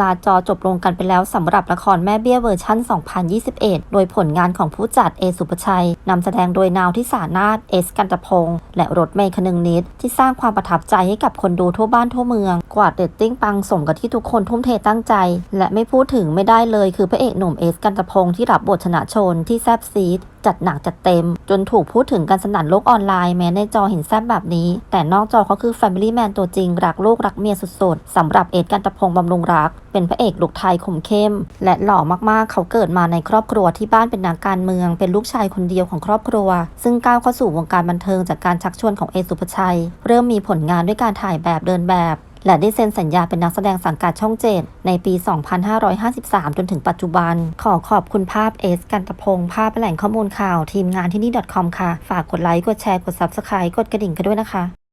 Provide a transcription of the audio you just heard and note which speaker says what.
Speaker 1: ลาจอจบลงกันไปแล้วสำหรับละครแม่เบี้ยเวอร์ชั่น 2021 โดยผลงานของผู้จัดเอสุปชัยนำแสดงโดยนาวที่สานาถเอสกันตพงศ์และรถเมย์คนึงนิด ที่สร้างความประทับใจให้กับคนดูทั่วบ้านทั่วเมือง กวาดเรตติ้งปังสมกับที่ทุกคนทุ่มเทตั้งใจ และไม่พูดถึงไม่ได้เลยคือพระเอกหนุ่มเอสกันตพงศ์ที่รับบทชนะชนที่แซบซีด จัดหนักจัดเต็ม จนถูกพูดถึงกันสนั่นโลกออนไลน์แม้ในจอเห็นแซบแบบนี้ แต่นอกจอเขาคือ Family Man ตัวจริง รักลูกรักเมียสุดๆสำหรับเอ็ดกันตะพงบำรุงรัก เป็นพระเอกลูกไทยขมเข้ม และหล่อมากๆ เขาเกิดมาในครอบครัวที่บ้านเป็นนักการเมือง เป็นลูกชายคนเดียวของครอบครัว ซึ่งก้าวเข้าสู่วงการบันเทิงจากการชักชวนของเอสุภชัย เริ่มมีผลงานด้วยการถ่ายแบบเดินแบบ และได้เซ็นสัญญาเป็นนักแสดงสังกัดช่องเจ็ดในปี 2553 จนถึงปัจจุบัน ขอขอบคุณภาพเอสกันตะพงศ์ภาพและแหล่งข้อมูลข่าวทีมงานที่นี่ .com ค่ะ ฝากกดไลค์ กดแชร์ กด Subscribe กดกระดิ่งกันด้วยนะคะ